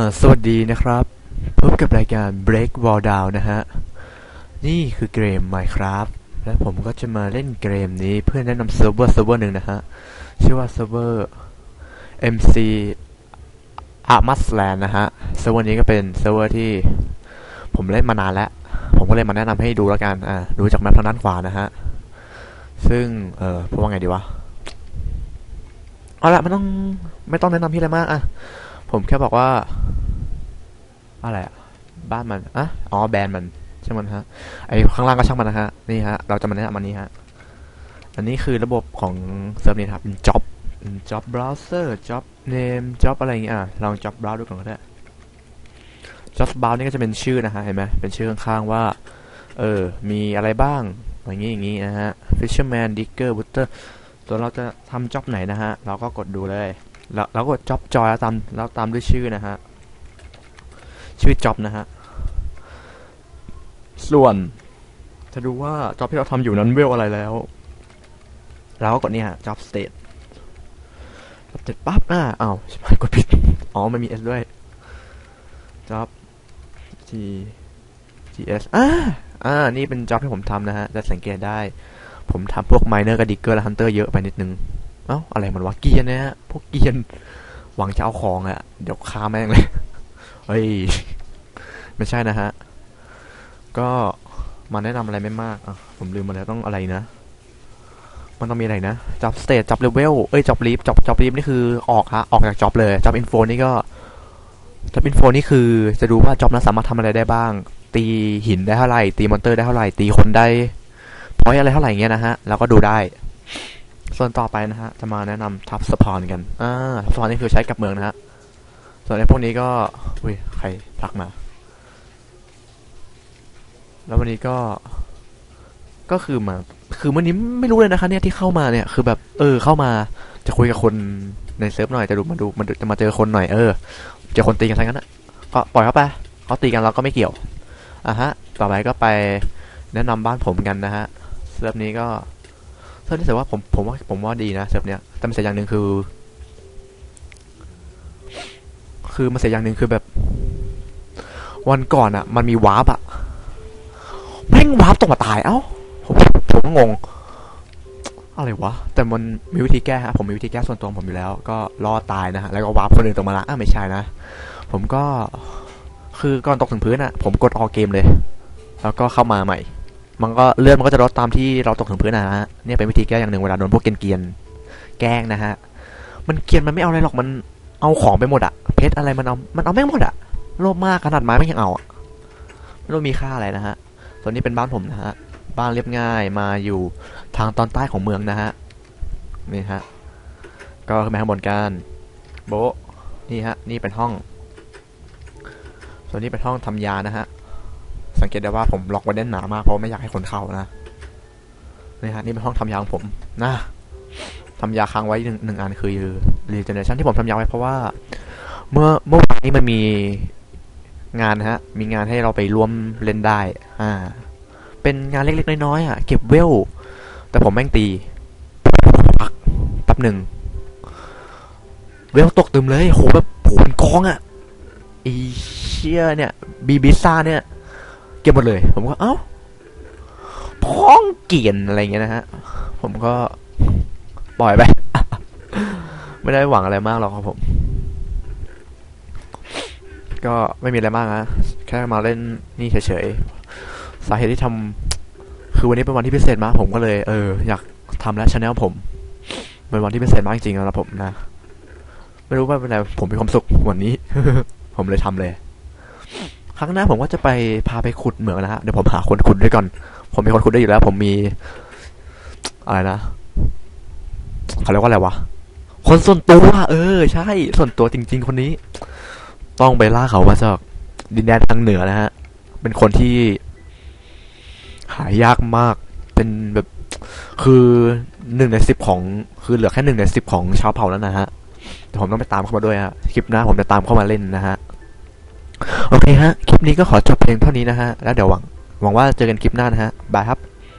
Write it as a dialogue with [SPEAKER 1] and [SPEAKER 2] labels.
[SPEAKER 1] สวัสดีนะครับ พบกับรายการ Break Wall Down นะฮะ นี่คือเกม Minecraft และผมก็จะมาเล่นเกมนี้เพื่อแนะนำเซิร์ฟเวอร์เซิร์ฟเวอร์หนึ่งนะฮะ ชื่อว่าเซิร์ฟเวอร์ MC a r m a s l a n d นะฮะ เซิร์ฟเวอร์นี้ก็เป็นเซิร์ฟเวอร์ที่ผมเล่นมานานแล้ว ผมก็เลยมาแนะนำให้ดูแล้วกัน อ่า ดูจากแมปทางด้านขวานะฮะ ซึ่ง เออพูดว่าไงดีวะ เอาละไม่ต้อง ไม่ต้องแนะนำพี่อะไรมากอะผมแค่บอกว่า อะไรอะบ้านมันอะอ๋อแบรนด์มันใช่างมันฮะไอข้างล่างก็ช่างมันนะฮะนี่ฮะเราจะมาแนะนำอันนี้ฮะอันนี้คือระบบของเซิร์ฟนี้นะครับเป็น job job browser job name job อะไรอย่างเงี้ยอะลอง job browse ดูก่อนก็ได้ job browse นี่ก็จะเป็นชื่อนะฮะเห็นไหมเป็นชื่อข้างๆว่าเออมีอะไรบ้างอย่างงี้อย่างงี้นะฮะ fisherman digger butcher ตัวเราจะทำ job ไหนนะฮะ เราก็กดดูเลยแล้วเรากด job joy แล้วตามแล้วตามด้วยชื่อนะฮะ ชื่อ job นะฮะ ส่วนจะดูว่า job ที่เราทำอยู่นั้นเวลอะไรแล้วเราก็กดนี่ฮะ job state job state ปั๊บอ่าอ้าวใช่ไหมกดผิด อ๋อ มันมี s ด้วย job g g s อ่าอ่า นี่เป็น job ที่ผมทำนะฮะ จะสังเกตได้ ผมทำพวก miner กับ digger และ hunter เยอะไปนิดนึง เอ้า อะไรมันวะเกียนนะฮะ พวกเกียน หวังจะเอาของอะเดี๋ยวฆ่าแม่งเลย เฮ้ย ไม่ใช่นะฮะ ก็มาแนะนำอะไรไม่มากอะผมลืมมาแล้วต้องอะไรนะ มันต้องมีอะไรนะ job state job level เอ้ย job leaf job job leaf นี่คือออกฮะ ออกจาก job เลย job info นี่ก็ job info นี่คือจะดูว่า job นั้นสามารถทำอะไรได้บ้าง ตีหินได้เท่าไหร่ ตีมอนเตอร์ได้เท่าไหร่ ตีคนได้พอยอะไรเท่าไหร่เงี้ยนะฮะ แล้วก็ดูได้ ส่วนต่อไปนะฮะ จะมาแนะนำทับสปอนกัน อ่าทับสปอนนี่คือใช้กับเมืองนะฮะ ส่วนในพวกนี้ก็ อุ้ย ใครพักมา แล้ววันนี้ก็ ก็คือมา คือวันนี้ไม่รู้เลยนะคะ เนี่ยที่เข้ามาเนี่ย คือแบบ เออ เข้ามาจะคุยกับคนในเซิร์ฟหน่อย จะดูมาดูมาดูจะมาเจอคนหน่อย เออ เจอคนตีกันทั้งนั้นอะก็ปล่อยเขาไปเขาตีกันเราก็ไม่เกี่ยว อะฮะ ต่อไปก็ไปแนะนำบ้านผมกันนะฮะ เซิร์ฟนี้ก็ เซิร์ฟนี้ถือว่าผมผมว่าผมว่าดีนะเซิร์ฟเนี้ยแต่มันเสียอย่างหนึ่งคือ คือมันเสียอย่างหนึ่งคือแบบ วันก่อนอะมันมีวาร์ปอะ งวาร์ปตกมาตาย เอ้าผมผมงง อะไรวะ แต่มันมีวิธีแก้ฮะ ผมมีวิธีแก้ส่วนตัวผมอยู่แล้ว ก็รอดตายนะฮะ แล้วก็วาร์ปคนอื่นตกมาละอะไม่ใช่นะ ผมก็ คือก่อนตกถึงพื้นอะผมกดออกเกมเลย แล้วก็เข้ามาใหม่ มันก็เลื่อนมันก็จะลดตามที่เราตกถึงพื้นนะฮะ เนี่ยเป็นวิธีแก้อย่างหนึ่งเวลาโดนพวกเกรียนแกล้งนะฮะ มันเกียนมันไม่เอาอะไรหรอก มันเอาของไปหมดอะเพชรอะไรมันเอา มันเอาแม่งหมดอะโลภมากขนาดไม้ไม่ยังเอาอะไม่รู้มีค่าอะไรนะฮะ ส่วนนี้เป็นบ้านผมนะฮะ บ้านเรียบง่ายมาอยู่ทางตอนใต้ของเมืองนะฮะ นี่ฮะ ก็ขึ้นไปข้างบนกัน โบนี่ฮะ นี่เป็นห้อง ส่วนนี้เป็นห้องทำยานะฮะ สังเกตได้ว่าผมล็อกไว้แน่นหนามากเพราะไม่อยากให้คนเข้านะ นี่ฮะ นี่เป็นห้องทำยาของผมนะทำยาค้างไว้หนึ่งหนึ่งอันคือ regeneration ที่ผมทำยาไว้เพราะว่า เมื่อเมื่อวานนี้มันมี งานนะฮะ มีงานให้เราไปร่วมเล่นได้ อ่า เป็นงานเล็กๆน้อยๆอะ เก็บเวล แต่ผมแม่งตีปักแป๊บหนึ่ง เวลตกตึมเลยโหแบบโหเป็นกองอะไอีเชี่ยเนี่ย บีบิซ่าเนี่ย เก็บหมดเลย ผมก็ เอ้าพ้องเกียนอะไรเงี้ยนะฮะ ผมก็ปล่อยไป ไม่ได้หวังอะไรมากหรอกครับผม ก็ไม่มีอะไรมากนะแค่มาเล่นนี่เฉยๆ สาเหตุที่ทำคือวันนี้เป็นวันที่พิเศษมากผมก็เลย เออ อยากทำแล้วชาแนลผมเป็นวันที่พิเศษมากจริงๆสำหรับผมนะ ไม่รู้ว่าเป็นอะไรผมมีความสุขวันนี้ ผมเลยทำเลย ครั้งหน้าผมก็จะไปพาไปขุดเหมืองนะฮะเดี๋ยวผมหาคนขุดด้วยก่อน ผมมีคนขุดได้อยู่แล้ว ผมมีอะไรนะเขาเรียกว่าอะไรวะคนส่วนตัว เออ ใช่ ส่วนตัวจริง ๆ คนนี้ ต้องไปล่าเขามาจากดินแดนทางเหนือนะฮะ เป็นคนที่ หายากมาก เป็นแบบคือหนึ่งในสิบของ คือเหลือแค่หนึ่งในสิบของชาวเผ่าแล้วนะฮะแต่ผมต้องไปตามเข้ามาด้วยฮะ คลิปหน้าผมจะตามเข้ามาเล่นนะฮะ โอเคฮะ คลิปนี้ก็ขอจบเพียงเท่านี้นะฮะ แล้วเดี๋ยวหวัง หวังว่าเจอกันคลิปหน้านะฮะ บายครับ